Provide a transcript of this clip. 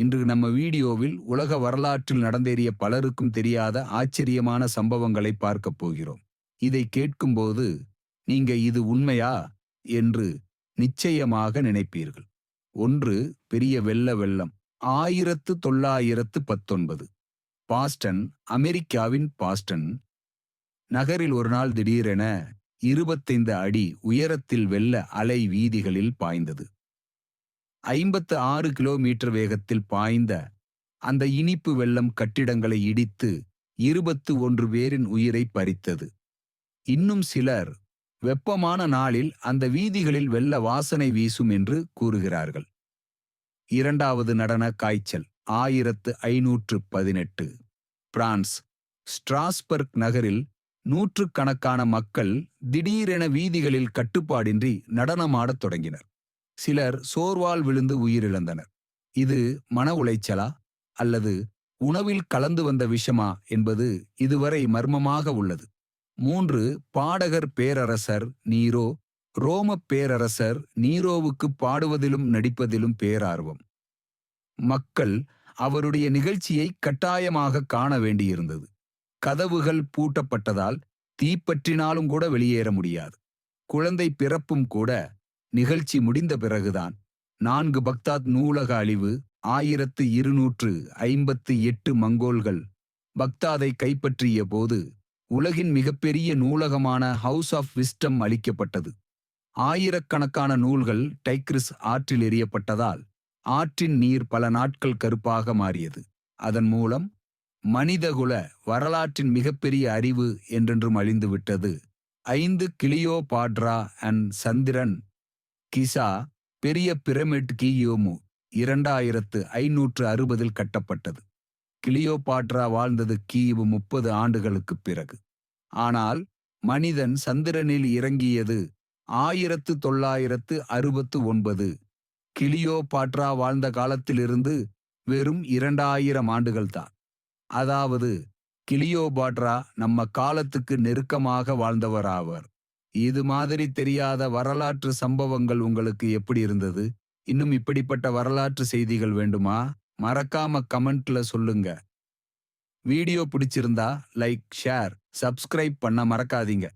இன்று நம்ம வீடியோவில் உலக வரலாற்றில் நடந்தேறிய பலருக்கும் தெரியாத ஆச்சரியமான சம்பவங்களை பார்க்கப் போகிறோம். இதை கேட்கும்போது நீங்க இது உண்மையா? என்று நிச்சயமாக நினைப்பீர்கள். ஒன்று பெரிய வெள்ள வெள்ளம். ஆயிரத்து தொள்ளாயிரத்து பத்தொன்பது. பாஸ்டன் அமெரிக்காவின் பாஸ்டன் நகரில் ஒரு நாள் திடீரென இருபத்தைந்து அடி உயரத்தில் வெள்ள அலை வீதிகளில் பாய்ந்தது. ஐம்பத்து ஆறு கிலோமீட்டர் வேகத்தில் பாய்ந்த அந்த இனிப்பு வெள்ளம் கட்டிடங்களை இடித்து இருபத்து ஒன்று பேரின் உயிரை பறித்தது. இன்னும் சிலர் வெப்பமான நாளில் அந்த வீதிகளில் வெள்ள வாசனை வீசும் என்று கூறுகிறார்கள். இரண்டாவது நடன காய்ச்சல் ஆயிரத்து ஐநூற்று பதினெட்டு. பிரான்ஸ் ஸ்ட்ராஸ்பர்க் நகரில் நூற்றுக்கணக்கான மக்கள் திடீரென வீதிகளில் கட்டுப்பாடின்றி நடனமாடத் தொடங்கினர். சிலர் சோர்வால் விழுந்து உயிரிழந்தனர். இது மன உளைச்சலா அல்லது உணவில் கலந்து வந்த விஷமா என்பது இதுவரை மர்மமாக உள்ளது. மூன்று பாடகர் பேரரசர் நீரோ ரோமப் பேரரசர் நீரோவுக்கு பாடுவதிலும் நடிப்பதிலும் பேரார்வம். மக்கள் அவருடைய நிகழ்ச்சியை கட்டாயமாக காண வேண்டியிருந்தது. கதவுகள் பூட்டப்பட்டதால் தீப்பற்றினாலும் கூட வெளியேற முடியாது. குழந்தை பிறப்பும் கூட நிகழ்ச்சி முடிந்த பிறகுதான் நான்கு பக்தாத் நூலக அழிவு ஆயிரத்து இருநூற்று ஐம்பத்து எட்டு மங்கோல்கள் பக்தாதை கைப்பற்றிய போது உலகின் மிகப்பெரிய நூலகமான ஹவுஸ் ஆஃப் விஸ்டம் அளிக்கப்பட்டது ஆயிரக்கணக்கான நூல்கள் டைக்ரிஸ் ஆற்றில் எறியப்பட்டதால் ஆற்றின் நீர் பல நாட்கள் கருப்பாக மாறியது. அதன் மூலம் மனிதகுல வரலாற்றின் மிகப்பெரிய அறிவு என்றென்றும் அழிந்துவிட்டது. ஐந்து கிளியோ பாட்ரா அண்ட் சந்திரன் கிசா பெரிய பிரமிட் கியோமு இரண்டாயிரத்து ஐநூற்று அறுபதில் கட்டப்பட்டது. கிளியோபாட்ரா வாழ்ந்தது கிமு முப்பது ஆண்டுகளுக்குப் பிறகு. ஆனால் மனிதன் சந்திரனில் இறங்கியது ஆயிரத்து தொள்ளாயிரத்து அறுபத்து ஒன்பது. கிளியோபாட்ரா வாழ்ந்த காலத்திலிருந்து வெறும் இரண்டாயிரம் ஆண்டுகள்தான். அதாவது கிளியோபாட்ரா நம்ம காலத்துக்கு நெருக்கமாக வாழ்ந்தவராவர். இது மாதிரி தெரியாத வரலாற்று சம்பவங்கள் உங்களுக்கு எப்படி இருந்தது? இன்னும் இப்படிப்பட்ட வரலாற்று செய்திகள் வேண்டுமா? மறக்காம கமெண்ட்ல சொல்லுங்க. வீடியோ பிடிச்சிருந்தா லைக் ஷேர் சப்ஸ்கிரைப் பண்ண மறக்காதீங்க.